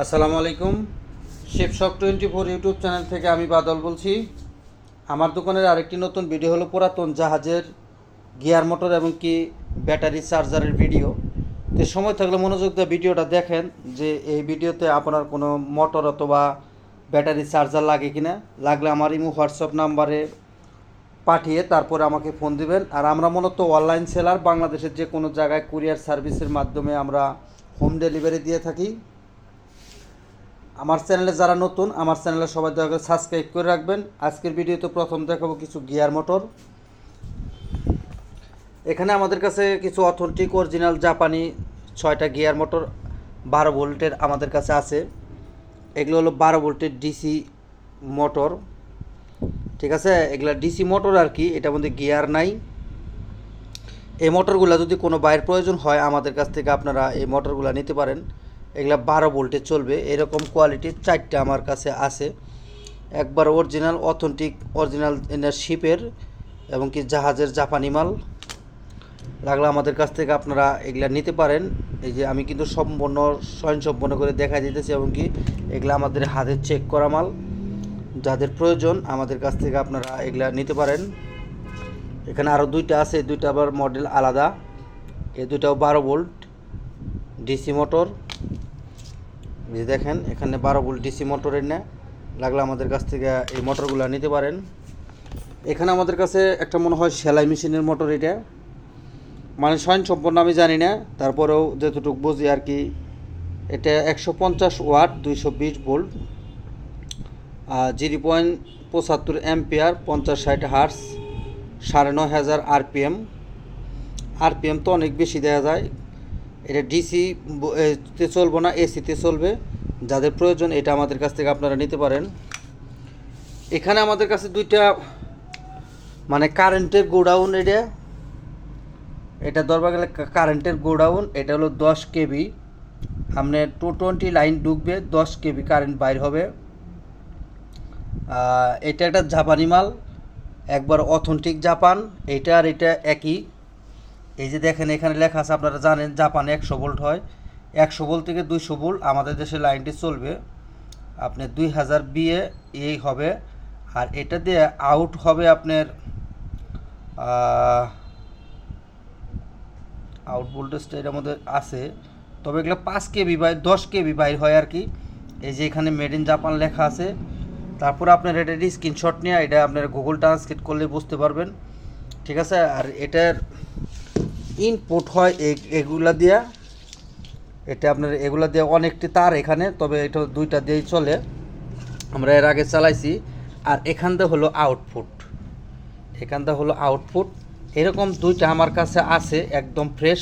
আসসালামু আলাইকুম। শিবশক টোয়েন্টি ফোর ইউটিউব চ্যানেল থেকে আমি বাদল বলছি। আমার দোকানের আরেকটি নতুন ভিডিও হলো পুরাতন জাহাজের গিয়ার মোটর এবং কি ব্যাটারি চার্জারের ভিডিও। তো সময় থাকলে মনোযোগ দিয়ে ভিডিওটা দেখেন যে এই ভিডিওতে আপনার কোনো মোটর অথবা ব্যাটারি চার্জার লাগে কিনা। লাগলে আমার ইমো, হোয়াটসঅ্যাপ নাম্বারে পাঠিয়ে তারপরে আমাকে ফোন দিবেন। আর আমরা মূলত অনলাইন সেলার। বাংলাদেশের যে কোনো জায়গায় কুরিয়ার সার্ভিসের মাধ্যমে আমরা হোম ডেলিভারি দিয়ে থাকি। আমার চ্যানেলে যারা নতুন, আমার চ্যানেলে সবাই দয়া করে সাবস্ক্রাইব করে রাখবেন। আজকের ভিডিওতে প্রথম দেখাবো কিছু গিয়ার মোটর। এখানে আমাদের কাছে কিছু অথেন্টিক অরিজিনাল জাপানি ছয়টা গিয়ার মোটর বারো ভোল্টের আমাদের কাছে আছে। এগুলো হলো বারো ভোল্টের ডিসি মোটর। ঠিক আছে? এগুলা ডিসি মোটর আর কি, এটার মধ্যে গিয়ার নাই। এই মোটরগুলো যদি কোনো বাইরের প্রয়োজন হয়, আমাদের কাছ থেকে আপনারা এই মোটরগুলো নিতে পারেন। এগুলা বারো ভোল্টে চলবে। এরকম কোয়ালিটির চারটে আমার কাছে আছে। একবার অরিজিনাল অথেন্টিক অরিজিনাল এনার শিপের এবং কি জাহাজের জাপানি মাল। লাগলে আমাদের কাছ থেকে আপনারা এগুলা নিতে পারেন। এই যে আমি কিন্তু সম্পূর্ণ স্বয়ংসম্পন্ন করে দেখা দিতেছি এবং কি এগুলা আমাদের হাতে চেক করা মাল। যাদের প্রয়োজন আমাদের কাছ থেকে আপনারা এগুলা নিতে পারেন। এখানে আরও দুইটা আছে দুইটা আবার মডেল আলাদা। এই দুইটাও বারো ভোল্ট। DC motor. যে দেখেন, এখানে বারো ভোল্ট ডিসি মোটরের না লাগলে আমাদের কাছ থেকে এই মোটরগুলো নিতে পারেন। এখানে আমাদের কাছে একটা মনে হয় সেলাই মেশিনের মোটর এটা। মানে স্বয়ং সম্পন্ন আমি জানি না। তারপরেও যতটুকু বুঝি আর কি, এটা একশো পঞ্চাশ ওয়াট, দুইশো বিশ ভোল্ট। জিরো পয়েন্ট পঁচাত্তর অ্যাম্পিয়ার, পঞ্চাশ ষাট হার্স সাড়ে নয় হাজার আরপিএম। আরপিএম তো অনেক বেশি দেওয়া যায়। এটা ডিসি তে চলবো না এসিতে চলবে। যাদের প্রয়োজন, এটা আমাদের কাছ থেকে আপনারা নিতে পারেন। এখানে আমাদের কাছে দুইটা মানে কারেন্টের গোডাউন এটা। এটা ধরবা গেলে কারেন্টের গোডাউন, এটা হলো দশ কেবি। আপনার টু টোয়েন্টি লাইন ঢুকবে, দশ কেবি কারেন্ট বাইর হবে। এটা একটা জাপানি মাল, একবার অথেন্টিক জাপান এটা আর এটা একই। এই যে দেখেন, এখানে লেখা আছে, আপনারা জানেন, জাপানে একশো ভোল্ট হয়। একশো ভোল্ট থেকে দুইশো ভোল্ট আমাদের দেশে লাইনটি চলবে। আপনি দুই হাজার বিয়ে এই হবে। আর এটা দিয়ে আউট হবে আপনার আউট ভোল্টেজটা এটার মধ্যে আছে। তবে এগুলো পাঁচ কেবি বাই, দশ কেবি বাইর হয় আর কি। এই যে এখানে মেড ইন জাপান লেখা আছে। তারপর আপনার এটা স্ক্রিনশট নিয়ে এটা আপনার গুগল ট্রান্সলেট করলে বুঝতে পারবেন। ঠিক আছে? আর এটার ইনপুট হয় এগুলা দিয়া। এটা আপনার এগুলা দিয়ে অনেকটি তার এখানে, তবে এটা দুইটা দিয়েই চলে। আমরা এর আগে চালাইছি। আর এখানটা হলো আউটপুট এখানটা হলো আউটপুট এরকম দুইটা আমার কাছে আছে, একদম ফ্রেশ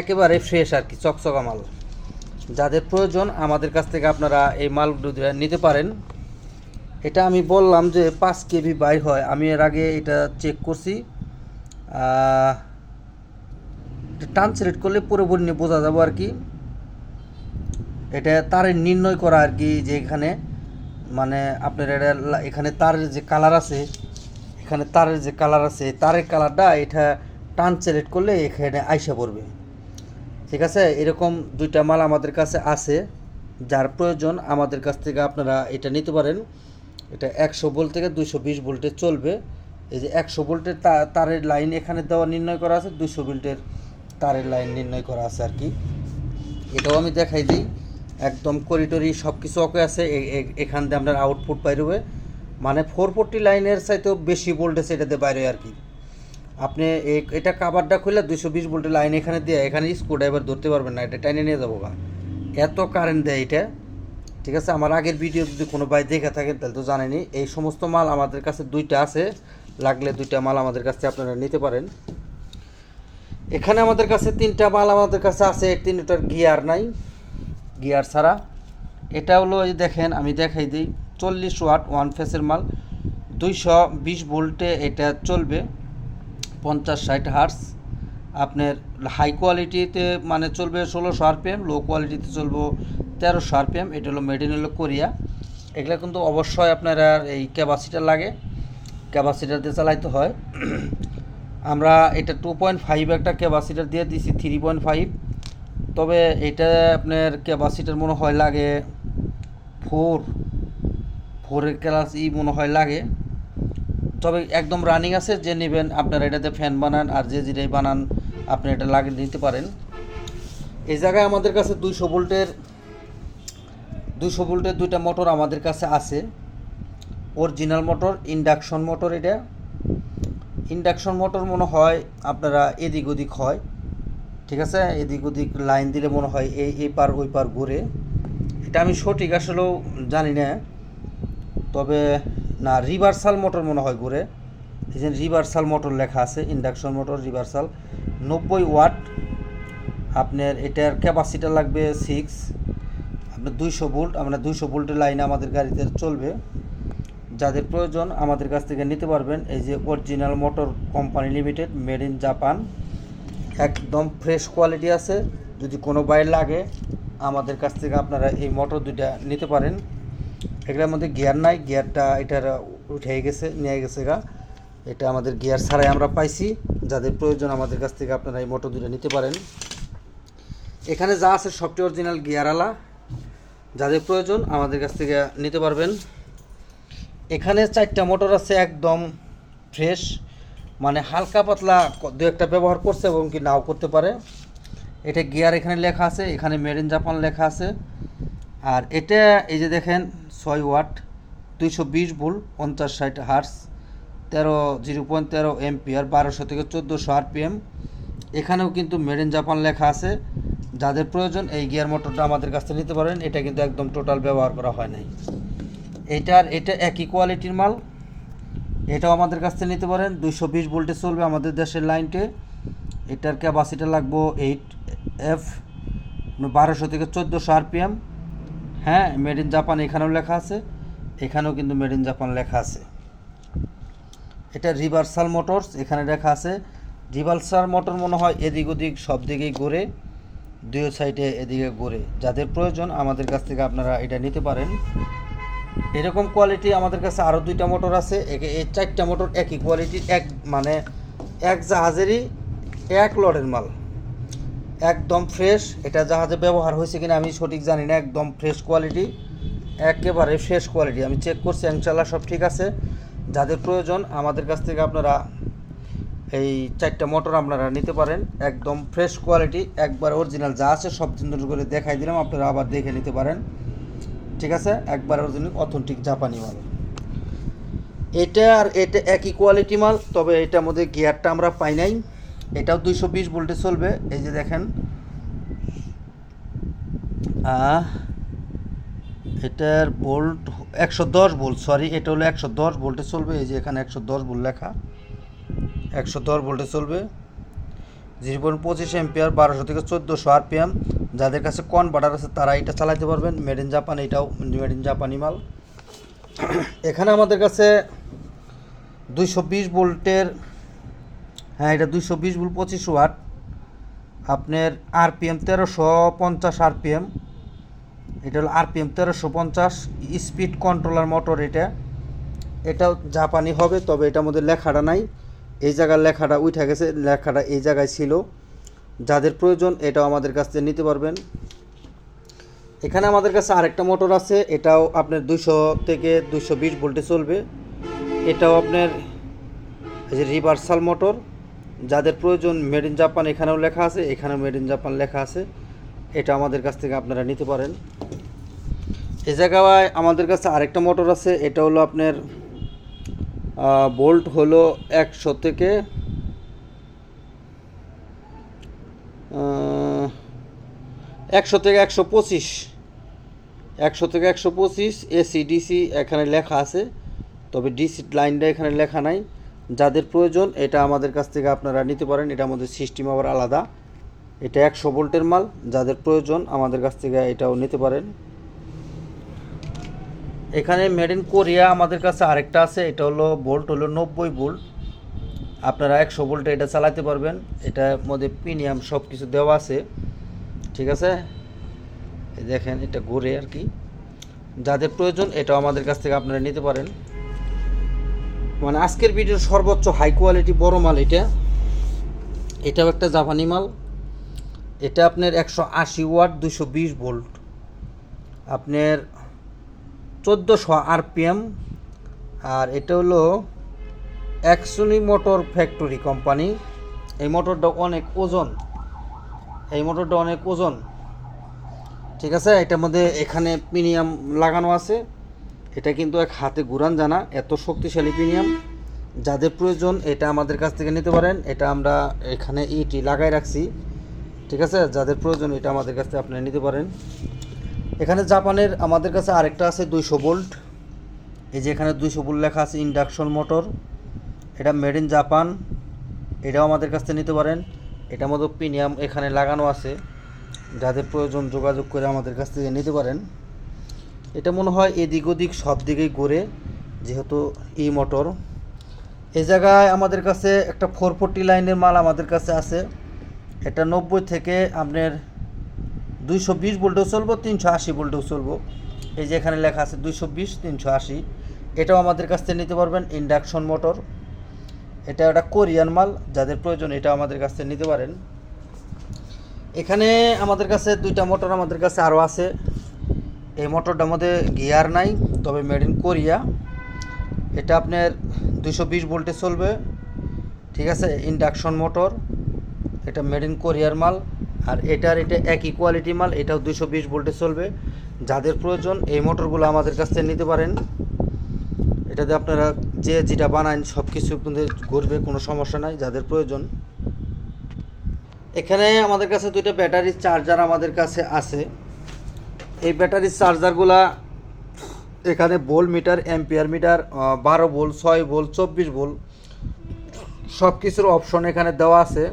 একেবারে ফ্রেশ আর কি, চকচকা মাল। যাদের প্রয়োজন আমাদের কাছ থেকে আপনারা এই মাল নিতে পারেন। এটা আমি বললাম যে পাঁচ কেবি বাই হয়। আমি এর আগে এটা চেক করছি। ট্রান্সলেট করলে পুরোপুরি বোঝা যাব আর কি। এটা তারের নির্ণয় করা আর কি যে এখানে মানে আপনার এটা এখানে তারের যে কালার আছে, এখানে তারের যে কালার আছে তারের কালারটা এটা ট্রান্সলেট করলে এখানে আইসা পড়বে। ঠিক আছে? এরকম দুইটা মাল আমাদের কাছে আছে, যার প্রয়োজন আমাদের কাছ থেকে আপনারা এটা নিতে পারেন। এটা একশো ভোল্ট থেকে দুইশো বিশ ভোল্টে চলবে। এই যে একশো ভোল্টের তারের লাইন এখানে দেওয়া নির্ণয় করা আছে, দুইশো ভোল্টের তারের লাইন নির্ণয় করা আছে আর কি। এটাও আমি দেখাই দিই। একদম করিডোরি সব কিছু ওকে আছে। এখান দিয়ে আপনার আউটপুট বাইর হবে। মানে ফোর ফোরটি লাইনের চাইতেও বেশি ভোল্টেজ এটাতে বাইরে আর কি। আপনি এটা কাবারটা খুলে দুশো বিশ ভোল্টের লাইন এখানে দিয়ে, এখানে স্ক্রু ড্রাইভার ধরতে পারবেন না, এটা টাইনে নিয়ে যাব এত কারেন্ট দেয় এটা। ঠিক আছে? আমার আগের ভিডিও যদি কোনো ভাই দেখে থাকেন, তাহলে তো জানেনি এই সমস্ত মাল আমাদের কাছে দুইটা আছে। লাগলে দুইটা মাল আমাদের কাছে আপনারা নিতে পারেন। এখানে আমাদের কাছে তিনটা মাল আমাদের কাছে আছে তিনটার গিয়ার নাই, গিয়ার ছাড়া। এটা হলো এই দেখেন, আমি দেখাই দিই, চল্লিশ ওয়াট ওয়ান ফেসের মাল, দুইশো বিশ ভোল্টে এটা চলবে, পঞ্চাশ ষাট হার্স আপনার হাই কোয়ালিটিতে মানে চলবে ষোলোশো আরপিএম, লো কোয়ালিটিতে চলবো তেরোশো আরপিএম, এটা হলো মেড ইন হলো কোরিয়া। এগুলো কিন্তু অবশ্যই আপনার আর এই ক্যাপাসিটার লাগে, ক্যাপাসিটার দিয়ে চালাইতে হয়। আমরা এটা টু পয়েন্ট ফাইভ একটা ক্যাপাসিটার দিয়ে দিছি থ্রি পয়েন্ট ফাইভ তবে এটা আপনার ক্যাপাসিটার মনে হয় লাগে ফোর ফোরের ক্লাস ই মনে হয় লাগে। তবে একদম রানিং আছে, যে নেবেন আপনারা এটাতে ফ্যান বানান আর যে যেটাই বানান আপনি এটা লাগিয়ে নিতে পারেন। এই জায়গায় আমাদের কাছে দুইশো ভোল্টের দুইশো ভোল্টের দুইটা মোটর আমাদের কাছে আছে। অরিজিনাল মোটর ইন্ডাকশন মোটর এটা। ইন্ডাকশন মোটর মনে হয় আপনারা এদিক ওদিক হয়, ঠিক আছে? এদিক ওদিক লাইন দিলে মনে হয় এই এই পার, ওই পার ঘুরে। এটা আমি সঠিক আসলেও জানি না, তবে না রিভার্সাল মোটর মনে হয় ঘুরে। এই যে রিভার্সাল মোটর লেখা আছে, ইন্ডাকশন মোটর রিভার্সাল নব্বই ওয়াট। আপনার এটার ক্যাপাসিটি লাগবে সিক্স আপনার দুইশো ভোল্ট, আমরা দুইশো ভোল্টের লাইনে আমাদের গাড়িতে চলবে। যাদের প্রয়োজন আমাদের কাছ থেকে নিতে পারবেন এই যে original motor company limited made in Japan একদম ফ্রেশ কোয়ালিটি আছে। যদি কোনো বাইর লাগে, আমাদের কাছ থেকে আপনারা এই মোটর দুইটা নিতে পারেন। এগুলোর মধ্যে গিয়ার নাই গিয়ারটা এটার উঠে গেছে, নিয়ে গেছে গা। এটা আমাদের গিয়ার ছাড়াই আমরা পাইছি। যাদের প্রয়োজন আমাদের কাছ থেকে আপনারা এই মোটর দুইটা নিতে পারেন। এখানে যা আছে সবটি অরিজিনাল গিয়ারওয়ালা যাদের প্রয়োজন আমাদের কাছ থেকে নিতে পারবেন। এখানে চারটা মোটর আছে একদম ফ্রেশ মানে হালকা পাতলা দু একটা ব্যবহার করছে এবং কি নাও করতে পারে। এটা গিয়ার এখানে লেখা আছে, এখানে মেড ইন জাপান লেখা আছে। আর এটা, এই যে দেখেন, ছয় ওয়াট, দুইশো বিশ ভুল পঞ্চাশ ষাট হার্স তেরো, জিরো পয়েন্ট তেরো এমপিআর বারোশো থেকে চোদ্দোশো আরপিএম। এখানেও কিন্তু মেড ইন জাপান লেখা আছে। যাদের প্রয়োজন এই গিয়ার মোটরটা আমাদের কাছ থেকে নিতে পারেন, এটা কিন্তু একদম টোটাল ব্যবহার করা হয় নাই। এটার, এটা একই কোয়ালিটির মাল। এটাও আমাদের কাছ থেকে নিতে পারেন। দুইশো বিশ ভোল্টে চলবে আমাদের দেশের লাইনটে এটার ক্যাপাসিটি লাগবো এইট এফ বারোশো থেকে চোদ্দোশো আরপিএম হ্যাঁ মেড ইন জাপান এখানেও লেখা আছে। এখানেও কিন্তু মেড ইন জাপান লেখা আছে। এটা রিভার্সাল মোটরস এখানে লেখা আছে। রিভার্সাল মোটর মনে হয় এদিক ওদিক সব দিকেই ঘুরে, দুই সাইডে এদিকে ঘুরে। যাদের প্রয়োজন আমাদের কাছ থেকে আপনারা এটা নিতে পারেন। এরকম কোয়ালিটি আমাদের কাছে আরও দুইটা মোটর আছে। একে- এই চারটা মোটর একই কোয়ালিটির এক মানে এক জাহাজেরই এক লড়ের মাল। একদম ফ্রেশ এটা জাহাজে ব্যবহার হয়েছে কিনা আমি সঠিক জানি না, একদম ফ্রেশ কোয়ালিটি একেবারে ফ্রেশ কোয়ালিটি আমি চেক করছি ইনশাল্লাহ সব ঠিক আছে। যাদের প্রয়োজন, আমাদের কাছ থেকে আপনারা এই চারটা মোটর আপনারা নিতে পারেন। একদম ফ্রেশ কোয়ালিটি একবার অরিজিনাল যা আছে সব সুন্দর করে দেখাই দিলাম, আপনারা আবার দেখে নিতে পারেন। ঠিক আছে? একবার অরিজিনাল অথেন্টিক জাপানি মাল। এটা আর এটা একই কোয়ালিটি মাল, তবে এটার মধ্যে গিয়ারটা আমরা পাই নাই। এটাও দুইশো বিশ ভোল্টে চলবে। এই যে দেখেন। এটার ভোল্ট একশো দশ ভোল্ট সরি এটা হলো একশো দশ ভোল্টে চলবে। এই যে এখানে একশো দশ ভোল্ট লেখা। একশো দশ ভোল্টে চলবে। জিরো পয়েন্ট পঁচিশ এমপিআর বারোশো থেকে চোদ্দোশো আরপিএম। যাদের কাছে কনভার্টার আছে, তারা এটা চালাতে পারবেন। মেড ইন জাপান এটাও মেড ইন জাপানি মাল। এখানে আমাদের কাছে দুইশো বিশ ভোল্টের হ্যাঁ এটা দুইশো বিশ ভোল্ট পঁচিশ ওয়াট। আপনার আরপিএম তেরোশো পঞ্চাশ আরপিএম। এটা হলো আরপিএম তেরোশো পঞ্চাশ, স্পিড কন্ট্রোলার মোটর এটা। এটাও জাপানি হবে, তবে এটার মধ্যে লেখাটা নাই। এই জায়গার লেখাটা উঠে গেছে, লেখাটা এই জায়গায় ছিল। যাদের প্রয়োজন এটাও আমাদের কাছ থেকে নিতে পারবেন। এখানে আমাদের কাছে আরেকটা মোটর আছে, এটাও আপনার দুইশো থেকে দুইশো বিশ ভোল্টে চলবে। এটাও আপনার এই যে রিভার্সাল মোটর যাদের প্রয়োজন মেড ইন জাপান এখানেও লেখা আছে, এখানেও মেড ইন জাপান লেখা আছে। এটা আমাদের কাছ থেকে আপনারা নিতে পারেন। এ জায়গায় আমাদের কাছে আরেকটা মোটর আছে, এটা হলো আপনার বোল্ট হলো একশো থেকে একশো থেকে একশো পঁচিশ, একশো থেকে একশো পঁচিশ এসি ডিসি এখানে লেখা আছে, তবে ডিসি লাইনটা এখানে লেখা নাই। যাদের প্রয়োজন, এটা আমাদের কাছ থেকে আপনারা নিতে পারেন এটা আমাদের সিস্টেম আবার আলাদা। এটা একশো ভোল্টের মাল, যাদের প্রয়োজন, আমাদের কাছ থেকে এটাও নিতে পারেন। এখানে মেড ইন কোরিয়া আমাদের কাছে আরেকটা আছে, এটা হলো বোল্ট হলো নব্বই বোল্ট আপনারা একশো ভোল্টে এটা চালাতে পারবেন। এটার মধ্যে প্রিমিয়াম সব কিছু দেওয়া আছে। ঠিক আছে? দেখেন, এটা ঘুরে আর কি। যাদের প্রয়োজন, এটাও আমাদের কাছ থেকে আপনারা নিতে পারেন। মানে আজকের ভিডিওর সর্বোচ্চ হাই কোয়ালিটি বড় মাল এটা। এটাও একটা জাপানি মাল। এটা আপনার একশো আশি ওয়াট দুশো বিশ ভোল্ট আপনার চোদ্দোশো আরপিএম। আর এটা হলো অ্যাকসুনি মোটর ফ্যাক্টরি কোম্পানি। এই মোটরটা অনেক ওজন। এই মোটরটা অনেক ওজন। ঠিক আছে, এটার মধ্যে এখানে প্রিমিয়াম লাগানো আছে। এটা কিন্তু এক হাতে ঘুরান জানা, এত শক্তিশালী প্রিমিয়াম যাদের প্রয়োজন, এটা আমাদের কাছ থেকে নিতে পারেন। এটা আমরা এখানে ইটি লাগাই রাখছি। ঠিক আছে, যাদের প্রয়োজন, এটা আমাদের কাছ থেকে আপনারা নিতে পারেন। এখানে জাপানের আমাদের কাছে আরেকটা আছে দুইশো বোল্ট। এই যে এখানে দুইশো ভোল্ট লেখা আছে ইন্ডাকশন মোটর। এটা মেড ইন জাপান। এটাও আমাদের কাছ থেকে নিতে পারেন। এটার মতো প্রিমিয়াম এখানে লাগানো আছে। যাদের প্রয়োজন যোগাযোগ করে আমাদের কাছ থেকে নিতে পারেন। এটা মনে হয় এদিক ওদিক সব দিকেই ঘুরে, যেহেতু ই মোটর। এই জায়গায় আমাদের কাছে একটা ফোর ফোরটি লাইনের মাল আমাদের কাছে আছে। এটা নব্বই থেকে আপনার দুইশো বিশ ভোল্টেও চলবো, তিনশো আশি ভোল্টেও চলবো। এই যে এখানে লেখা আছে দুইশো বিশ, তিনশো আশি। এটাও আমাদের কাছ থেকে নিতে পারবেন ইন্ডাকশন মোটর। এটা একটা কোরিয়ান মাল, যাদের প্রয়োজন এটা আমাদের কাছ থেকে নিতে পারেন। এখানে আমাদের কাছে দুইটা মোটর আমাদের কাছে আরও আছে। এই মোটরটার মধ্যে গিয়ার নাই, তবে মেড ইন কোরিয়া। এটা আপনার দুশো বিশ ভোল্টে চলবে। ঠিক আছে, ইন্ডাকশন মোটর। এটা মেড ইন কোরিয়ার মাল। আর এটার এটা একই কোয়ালিটি মাল, এটাও দুশো বিশ ভোল্টে চলবে। যাদের প্রয়োজন, এই মোটরগুলো আমাদের কাছ থেকে নিতে পারেন। এটাতে আপনারা যে যেটা বানান সব কিছু ঘুরবে, কোনো সমস্যা নাই, যাদের প্রয়োজন। এখানে আমাদের কাছে দুইটা ব্যাটারি চার্জার আমাদের কাছে আছে। এই ব্যাটারির চার্জারগুলা এখানে বোল মিটার অ্যাম্পিয়ার মিটার বারো বোল ছয় বোল চব্বিশ বোল সব কিছুর অপশন এখানে দেওয়া আছে।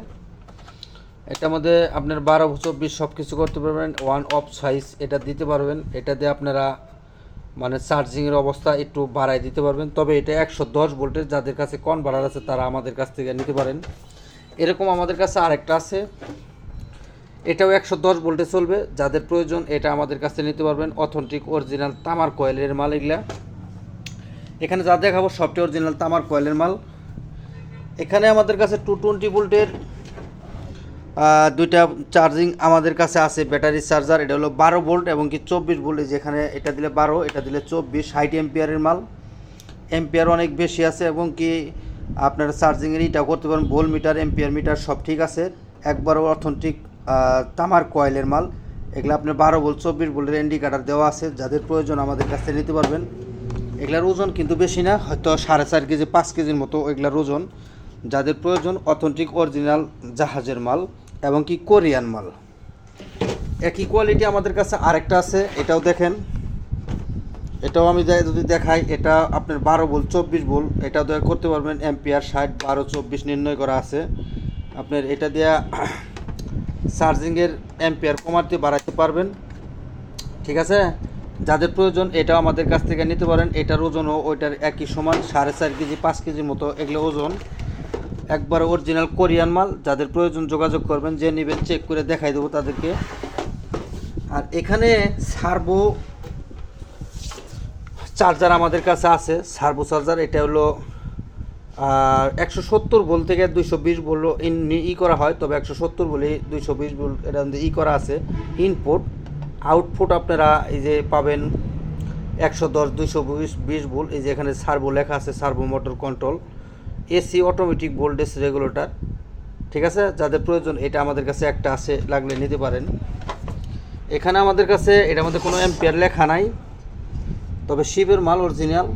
এটার মধ্যে আপনার বারো চব্বিশ সব কিছু করতে পারবেন। ওয়ান অফ সাইজ এটা দিতে পারবেন। এটা দিয়ে আপনারা মানে চার্জিংয়ের অবস্থা একটু বাড়ায় দিতে পারবেন। তবে এটা একশো দশ ভোল্টের, যাদের কাছে কনভার্টার আছে তারা আমাদের কাছ থেকে নিতে পারেন। এরকম আমাদের কাছে আরেকটা আছে। এটাও একশো দশ ভোল্টে চলবে। যাদের প্রয়োজন এটা আমাদের কাছে নিতে পারবেন। অথেন্টিক অরিজিনাল তামার কয়েলের মাল এগুলা। এখানে যা দেখাবো সবটি অরিজিনাল তামার কয়েলের মাল। এখানে আমাদের কাছে টু টোয়েন্টি ভোল্টের দুইটা চার্জিং আমাদের কাছে আছে ব্যাটারি চার্জার এটা হলো বারো ভোল্ট এবং কি চব্বিশ ভোল্ট যেখানে এটা দিলে বারো, এটা দিলে চব্বিশ হাইট এম্পিয়ারের মাল। এম্পিয়ার অনেক বেশি আছে এবং কি আপনার চার্জিংয়ের ইটা করতে পারেন ভোল মিটার এম্পিয়ার মিটার সব ঠিক আছে। একবারও অথেন্টিক তামার কয়েলের মাল। এগুলো আপনার বারো ভোল্ট চব্বিশ ভোল্টের ইন্ডিকেটার দেওয়া আছে, যাদের প্রয়োজন আমাদের কাছ নিতে পারবেন। এগুলার ওজন কিন্তু বেশি না, হয়তো সাড়ে চার কেজি, পাঁচ কেজির মতো এগুলার ওজন। যাদের প্রয়োজন অথেন্টিক অরিজিনাল জাহাজের মাল। এবং কি কোরিয়ান মাল। একই কোয়ালিটি আমাদের কাছে আরেকটা আছে, এটাও দেখেন। এটাও আমি যদি দেখাই, এটা আপনার বারো ভোল্ট, চব্বিশ বোল এটাও দেওয়া করতে পারবেন এম্পিয়ার ষাট, বারো, চব্বিশ নির্ণয় করা আছে। আপনার এটা দেওয়া চার্জিংয়ের এম্পিয়ার কমাতে বাড়াতে পারবেন। ঠিক আছে? যাদের প্রয়োজন, এটাও আমাদের কাছ থেকে নিতে পারেন। এটার ওজনও ওইটার একই সমান, সাড়ে চার কেজি, পাঁচ কেজির মতো, এগুলো ওজন। একবার অরিজিনাল কোরিয়ান মাল, যাদের প্রয়োজন যোগাযোগ করবেন, যে নেবেন চেক করে দেখাই দেবো তাদেরকে। আর এখানে সার্ভো চার্জার আমাদের কাছে আছে সার্ভো চার্জার, এটা হলো, আর একশো সত্তর ভোল থেকে দুইশো বিশ ভোল ই করা হয়, তবে একশো সত্তর বলে দুইশো বিশ ভোল এটা ই করা আছে ইনপুট আউটপুট আপনারা এই যে পাবেন একশো দশ, দুইশো বিশ বিশ ভোল এই যে এখানে সার্ভো লেখা আছে servo motor control AC automatic voltage regulator, ঠিক আছে? যাদের প্রয়োজন, এটা আমাদের কাছে একটা আছে, লাগলে নিতে পারেন। এখানে আমাদের কাছে, এটার মধ্যে কোনো এম্পিয়ার লেখা নাই, তবে শিবের মাল অরিজিনাল।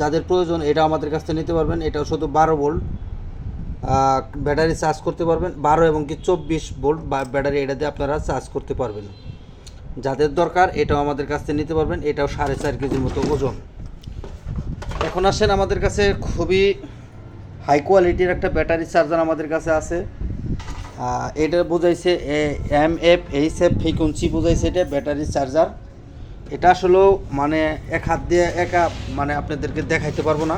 যাদের প্রয়োজন, এটা আমাদের কাছ থেকে নিতে পারবেন। এটাও শুধু বারো ভোল্ট। ব্যাটারি চার্জ করতে পারবেন। বারো এবং কি চব্বিশ ভোল্ট বা ব্যাটারি, এটা দিয়ে আপনারা চার্জ করতে পারবেন। যাদের দরকার, এটাও আমাদের কাছ থেকে নিতে পারবেন। এটাও সাড়ে চার কেজির মতো ওজন। এখন আসেন আমাদের কাছে খুবই হাই কোয়ালিটির একটা ব্যাটারি চার্জার আমাদের কাছে আছে। এটা বোঝাইছে M F H F frequency বোঝাইছে এটা ব্যাটারি চার্জার। এটা আসলেও মানে এক হাত দিয়ে একা মানে আপনাদেরকে দেখাইতে পারব না।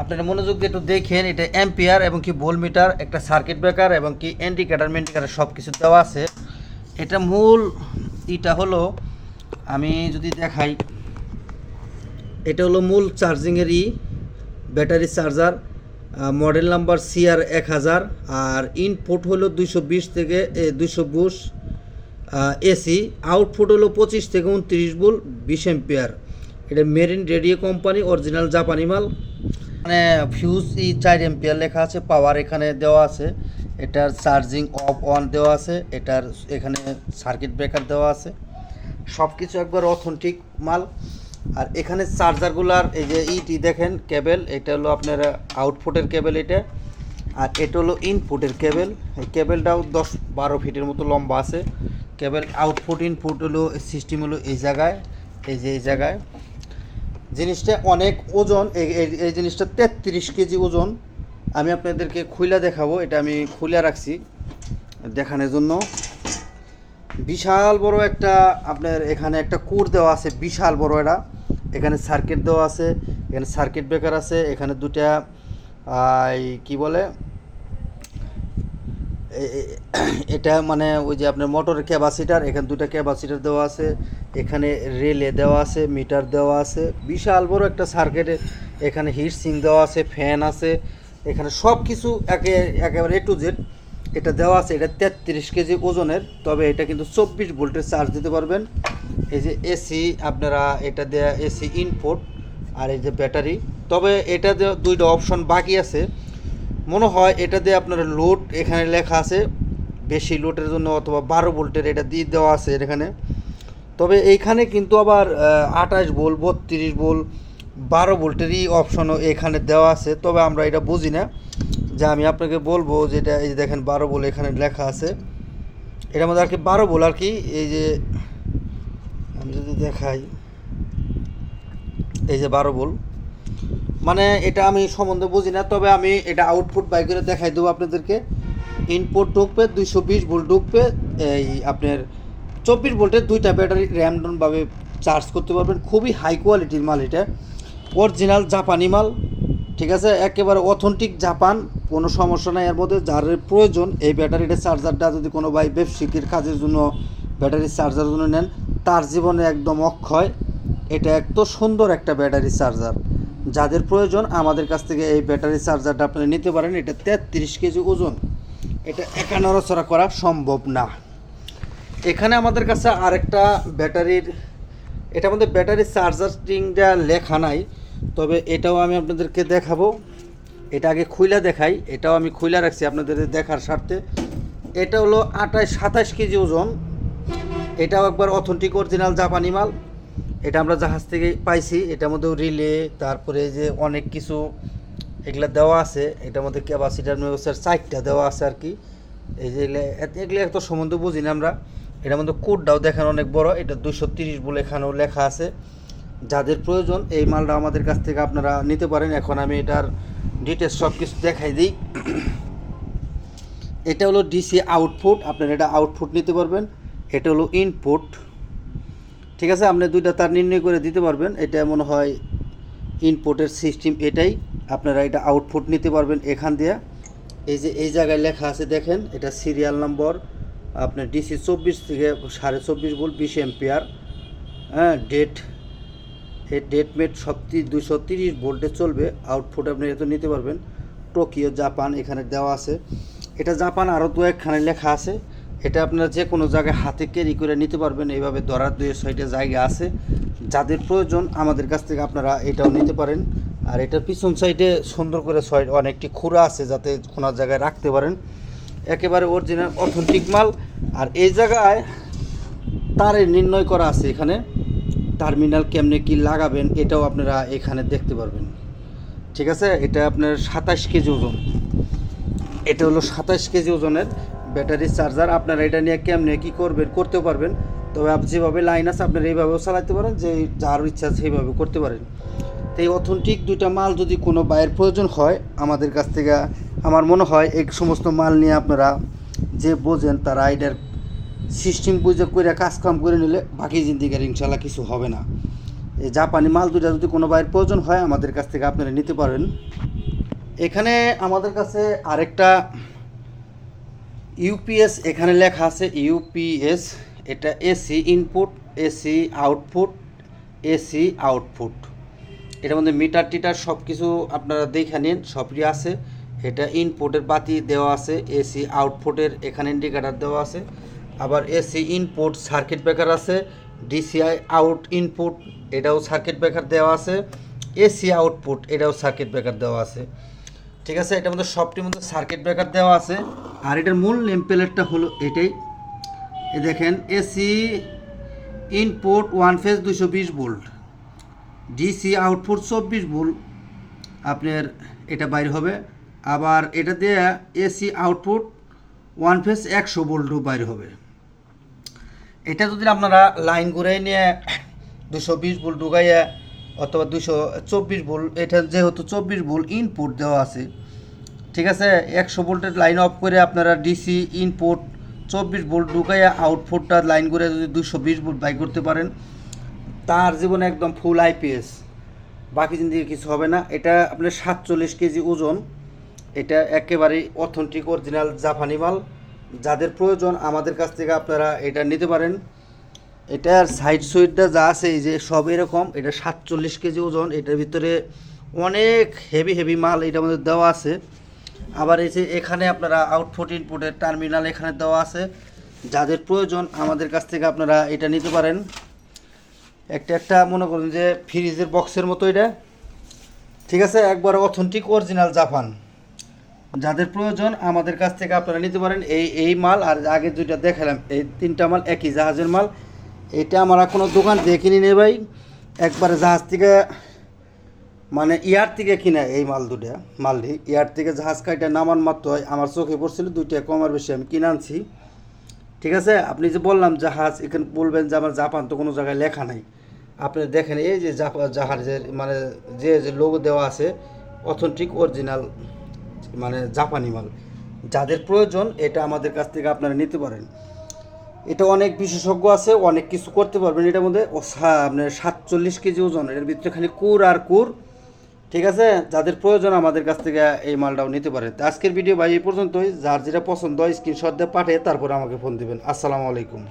আপনারা মনোযোগ দিয়ে একটু দেখেন, এটা অ্যাম্পিয়ার এবং কি মিটার একটা সার্কিট ব্রেকার এবং কি ইন্ডিকেটার মেন্ডিকেটার সব কিছু দেওয়া আছে। এটা মূল ইটা হলো, আমি যদি দেখাই, এটা হলো মূল চার্জিংয়ের ই। Battery charger model number CR এক হাজার, আর ইনপুট হলো দুইশো বিশ থেকে দুইশো বুশ এসি আউটপুট হলো পঁচিশ থেকে উনত্রিশ বুল বিশ এম্পিয়ার এটা মেরিন রেডিও কোম্পানি অরিজিনাল জাপানি মাল। মানে ফিউজ ই চার এম্পিয়ার লেখা আছে পাওয়ার এখানে দেওয়া আছে। এটার চার্জিং অফ অন দেওয়া আছে, এটার এখানে সার্কিট ব্রেকার দেওয়া আছে। সব কিছু একবার অথেন্টিক মাল। আর এখানে চার্জারগুলার এই যে ইটি দেখেন কেবেল এটা হলো আপনার আউটপুটের কেবেল এটা। আর এটা হলো ইনপুটের কেবেল এই কেবলটাও দশ বারো ফিটের মতো লম্বা আছে। কেবেল আউটপুট ইনপুট হলো সিস্টেম হলো এই জায়গায়, এই যে এই জায়গায়। জিনিসটা অনেক ওজন, এই জিনিসটা তেত্রিশ কেজি ওজন। আমি আপনাদেরকে খুইলা দেখাবো, এটা আমি খুলে রাখছি দেখানোর জন্য। বিশাল বড় একটা আপনার এখানে একটা কোর দেওয়া আছে, বিশাল বড় এটা। এখানে সার্কিট দেওয়া আছে, এখানে সার্কিট ব্রেকার আছে, এখানে দুটা কি বলে? এটা মানে ওই যে আপনার মোটরের ক্যাপাসিটার এখানে দুটা ক্যাপাসিটার দেওয়া আছে, এখানে রেলে দেওয়া আছে মিটার দেওয়া আছে। বিশাল বড় একটা সার্কিটে এখানে হিট সিং দেওয়া আছে ফ্যান আছে, এখানে সব কিছু একে, একেবারে এ টু জেড এটা দেওয়া আছে, এটা তেত্রিশ কেজি ওজনের, তবে এটা কিন্তু চব্বিশ ভোল্টের চার্জ দিতে পারবেন। এই যে এসি, আপনারা এটা দেয়া এসি ইনপুট আর এই যে ব্যাটারি। তবে এটা দুইটা অপশন বাকি আছে। মনে হয় এটা দিয়ে আপনার লোড এখানে লেখা আছে, বেশি লোডের জন্য অথবা বারো ভোল্টের এটা দিয়ে দেওয়া আছে এখানে। তবে এইখানে কিন্তু আবার আঠাশ বোল বত্রিশ বোল বারো ভোল্টেরই অপশনও এখানে দেওয়া আছে, তবে আমরা এটা বুঝি না। যে আমি আপনাকে বলব যেটা এই যে দেখেন বারো বোল এখানে লেখা আছে। এটার মধ্যে আর কি বারো বল আর কি, এই যে আমি যদি দেখাই, এই যে বারো বোল। মানে এটা আমি সম্বন্ধে বুঝি না, তবে আমি এটা আউটপুট বাই করে দেখাই দেবো আপনাদেরকে। ইনপুট ঢুকবে, দুইশো বিশ ভোল্ট ঢুকবে, এই আপনার চব্বিশ ভোল্টের দুইটা ব্যাটারি র্যামডনভাবে চার্জ করতে পারবেন। খুবই হাই কোয়ালিটির মাল এটা। অরিজিনাল জাপানি মাল। ঠিক আছে? একেবারে অথেন্টিক জাপান কোনো সমস্যা নাই। এর মধ্যে যার প্রয়োজন, এই ব্যাটারিটা চার্জারটা যদি কোনো ভাই ব্যবসায়িকের কাজের জন্য ব্যাটারি চার্জার জন্য নেন, তার জীবনে একদম অক্ষয়। এটা এত সুন্দর একটা ব্যাটারি চার্জার যাদের প্রয়োজন, আমাদের কাছ থেকে এই ব্যাটারি চার্জারটা আপনারা নিতে পারেন। এটা তেত্রিশ কেজি ওজন। এটা একা নড়াচড়া করা সম্ভব না। এখানে আমাদের কাছে আরেকটা ব্যাটারির, এটা আমাদের ব্যাটারি চার্জারিংটা লেখা নাই। তবে এটাও আমি আপনাদেরকে দেখাবো। এটা আগে খুইলা দেখাই। এটাও আমি খুইলা রাখছি আপনাদের দেখার স্বার্থে। এটা হলো আঠাশ সাতাশ কেজি ওজন। এটাও একবার অথেন্টিক অরিজিনাল জাপানি মাল। এটা আমরা জাহাজ থেকে পাইছি। এটার মধ্যেও রিলে তারপরে যে অনেক কিছু এগুলা দেওয়া আছে। এটার মধ্যে ক্যাপাসিটার মেউসার চারটা দেওয়া আছে আর কি। এই যে এগুলা এত সম্বন্ধে বুঝি না আমরা। এটার মধ্যে কোডটাও দেখানো অনেক বড়। এটা দুশো তিরিশ বলে এখানেও লেখা আছে। যাদের প্রয়োজন এই মালটা আমাদের কাছ থেকে আপনারা নিতে পারেন। এখন আমি এটার ডিটেলস সব কিছু দেখাই দিই। এটা হলো ডিসি আউটপুট আপনারা এটা আউটপুট নিতে পারবেন। এটা হলো ইনপুট ঠিক আছে, আপনি দুইটা তার নির্ণয় করে দিতে পারবেন। এটা মনে হয় ইনপুটের সিস্টেম এটাই। আপনারা এটা আউটপুট নিতে পারবেন এখান দিয়ে। এই যে এই জায়গায় লেখা আছে, দেখেন, এটা সিরিয়াল নম্বর আপনার ডিসি চব্বিশ থেকে সাড়ে চব্বিশ বল বিশ এম্পিয়ার হ্যাঁ ডেট এই ডেটমেট সবটি দুশো তিরিশ ভোল্টে চলবে, আউটপুট আপনি এত নিতে পারবেন। টোকিও, জাপান, এখানে দেওয়া আছে। এটা জাপান আরও দু একখানে লেখা আছে। এটা আপনারা যে কোনো জায়গায় হাতে ক্যারি করে নিতে পারবেন। এইভাবে ধরার দুই সাইডে জায়গা আছে। যাদের প্রয়োজন আমাদের কাছ থেকে আপনারা এটাও নিতে পারেন। আর এটার পিছন সাইডে সুন্দর করে সাইড অনেকটি খুঁড়া আছে যাতে কোনো জায়গায় রাখতে পারেন। একেবারে অরিজিনাল অথেন্টিক মাল। আর এই জায়গায় তারে নির্ণয় করা আছে এখানে। টার্মিনাল কেমনে কি লাগাবেন, এটাও আপনারা এখানে দেখতে পারবেন। ঠিক আছে? এটা আপনার সাতাশ কেজি ওজন। এটা হলো সাতাশ কেজি ওজনের ব্যাটারি চার্জার। আপনারা এটা নিয়ে কেমনে কি করবেন, করতেও পারবেন। তবে আপনি যেভাবে লাইন আছে, আপনারা এইভাবেও চালাতে পারেন, যে যার ইচ্ছা আছে সেইভাবে করতে পারেন। তো এই অথেন্টিক দুইটা মাল যদি কোনো বাইয়ের প্রয়োজন হয়, আমাদের কাছ থেকে আমার মনে হয় এই সমস্ত মাল নিয়ে আপনারা যে বোঝেন, তারা এটার সিস্টেম বুঝে করে কাজ কাম করে নিলে বাকি জিন্দিগির ইনশাল্লাহ কিছু হবে না। এই জাপানি মাল দুটা যদি কোনো বাইয়ের প্রয়োজন হয়, আমাদের কাছ থেকে আপনারা নিতে পারেন। এখানে আমাদের কাছে আরেকটা ইউপিএস এখানে লেখা আছে, ইউপিএস, এটা AC input, AC output AC output. এটার মধ্যে মিটার টিটার সব কিছু আপনারা দেখে নিন, সবই আছে। এটা ইনপুটের বাতি দেওয়া আছে, এসি আউটপুটের এখানে ইন্ডিকেটার দেওয়া আছে। আবার এসি ইনপুট সার্কিট ব্রেকার আছে ডিসিআই আউট ইনপুট এটাও সার্কিট ব্রেকার দেওয়া আছে এসি আউটপুট এটাও সার্কিট ব্রেকার দেওয়া আছে। ঠিক আছে, এটার মধ্যে সবটির মধ্যে সার্কিট ব্রেকার দেওয়া আছে। আর এটার মূল নেম প্লেটটা হলো এটাই। এ দেখেন এসি ইনপুট ওয়ান ফেজ দুশো বিশ ভোল্ট ডিসি আউটপুট চব্বিশ ভোল্ট আপনার এটা বাইর হবে। আবার এটা দিয়ে এসি আউটপুট ওয়ান ফেজ একশো ভোল্টও বাইর হবে। এটা যদি আপনারা লাইন ঘুরাই নিয়ে দুশো বিশ ভোল্ট ঢুকাইয়া অথবা দুশো চব্বিশ ভোল্ট এটা যেহেতু চব্বিশ ভোল্ট ইনপুট দেওয়া আছে, ঠিক আছে? একশো ভোল্টের লাইন অফ করে আপনারা ডিসি ইনপুট চব্বিশ ভোল্ট ঢুকাইয়া আউটপুটটা লাইন করে যদি দুশো বিশ ভোল্ট বাই করতে পারেন, তার জীবনে একদম ফুল আইপিএস বাকি জিনিস কিছু হবে না। এটা আপনার সাতচল্লিশ কেজি ওজন। এটা একেবারেই অথেন্টিক অরিজিনাল জাপানি মাল। যাদের প্রয়োজন আমাদের কাছ থেকে আপনারা এটা নিতে পারেন। এটার সাইড সুইটটা যা আছে, এই যে সব এরকম, এটা সাতচল্লিশ কেজি ওজন, এটার ভিতরে অনেক হেভি হেভি মাল এটার মধ্যে দেওয়া আছে। আবার এই যে এখানে আপনারা আউটফুট ইনপুটের টার্মিনাল এখানে দেওয়া আছে। যাদের প্রয়োজন আমাদের কাছ থেকে আপনারা এটা নিতে পারেন। একটা একটা মনে করুন যে ফ্রিজের বক্সের মতো এটা। ঠিক আছে? একবার অথেন্টিক অরিজিনাল জাপান যাদের প্রয়োজন আমাদের কাছ থেকে আপনারা নিতে পারেন এই এই মাল, আর আগে দুইটা দেখালাম, এই তিনটা মাল একই জাহাজের মাল। এটা আমরা কোনো দোকান থেকে কিনে নেই ভাই। একবারে জাহাজ থেকে মানে ইয়ার থেকে কিনে এই মাল দুটা, মালটি। ইয়ার থেকে জাহাজ কাইটা নামান মাত্র হয়, আমার চোখে পড়ছিল, দুইটা কমার বেশি আমি কিনে আনছি। ঠিক আছে? আপনি যে বললাম জাহাজ, এখানে বলবেন যে আমার জাপান তো কোনো জায়গায় লেখা নাই। আপনি দেখেন, এই যে জাহাজের মানে যে যে লোগো দেওয়া আছে অথেন্টিক অরিজিনাল মানে জাপানি মাল। যাদের প্রয়োজন, এটা আমাদের কাছ থেকে আপনারা নিতে পারেন। এটা অনেক বিশেষজ্ঞ আছে, অনেক কিছু করতে পারবেন। এটার মধ্যে আপনার সাতচল্লিশ কেজি ওজন। এর ভিতরে খালি কুর আর কুর, ঠিক আছে? যাদের প্রয়োজন, আমাদের কাছ থেকে এই মালটাও নিতে পারেন। আজকের ভিডিও ভাই এই পর্যন্তই। যার যেটা পছন্দ হয় স্ক্রিনশট দিয়ে পাঠিয়ে তারপরে আমাকে ফোন দিবেন। আসসালামু আলাইকুম।